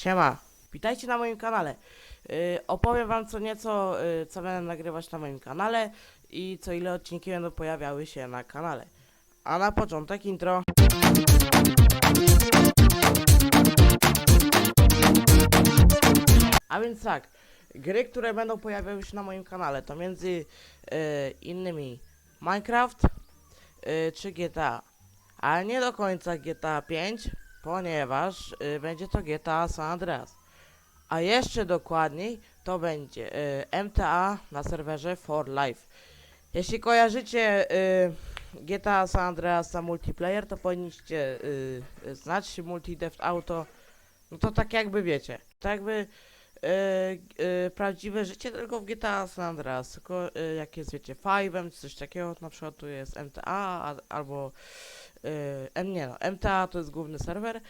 Siema, witajcie na moim kanale. Yy, opowiem wam co nieco, yy, co będę nagrywać na moim kanale i co ile odcinki będą pojawiały się na kanale. A na początek intro. A więc tak, gry, które będą pojawiały się na moim kanale to między yy, innymi Minecraft yy, czy GTA. Ale nie do końca GTA 5, ponieważ y, będzie to GTA San Andreas. A jeszcze dokładniej to będzie y, MTA na serwerze For Life. Jeśli kojarzycie y, GTA San Andreas za multiplayer, to powinniście y, znać Multi Deft Auto. No to tak jakby wiecie, tak jakby y, y, prawdziwe życie tylko w GTA San Andreas, tylko y, jak jest wiecie Five'em, coś takiego, na przykład tu jest MTA a, albo Yy, M, nie no, MTA to jest główny serwer,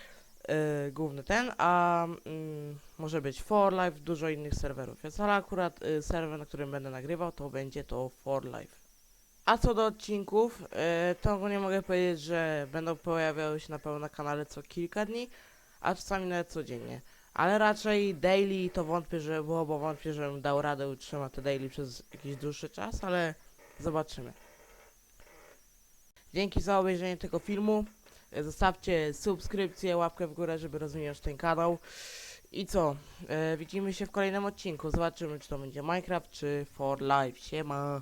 yy, główny ten, a mm, może być For Life, dużo innych serwerów. Więc ale akurat y, serwer, na którym będę nagrywał, to będzie to For Life. A co do odcinków, y, to nie mogę powiedzieć, że będą pojawiały się na pewno na kanale co kilka dni, a czasami nawet codziennie. Ale raczej daily to wątpię, że było, bo wątpię, żebym dał radę utrzymać te daily przez jakiś dłuższy czas, ale zobaczymy. Dzięki za obejrzenie tego filmu. Zostawcie subskrypcję, łapkę w górę, żeby rozwijać ten kanał. I co? E, widzimy się w kolejnym odcinku. Zobaczymy, czy to będzie Minecraft, czy For Life. Siema.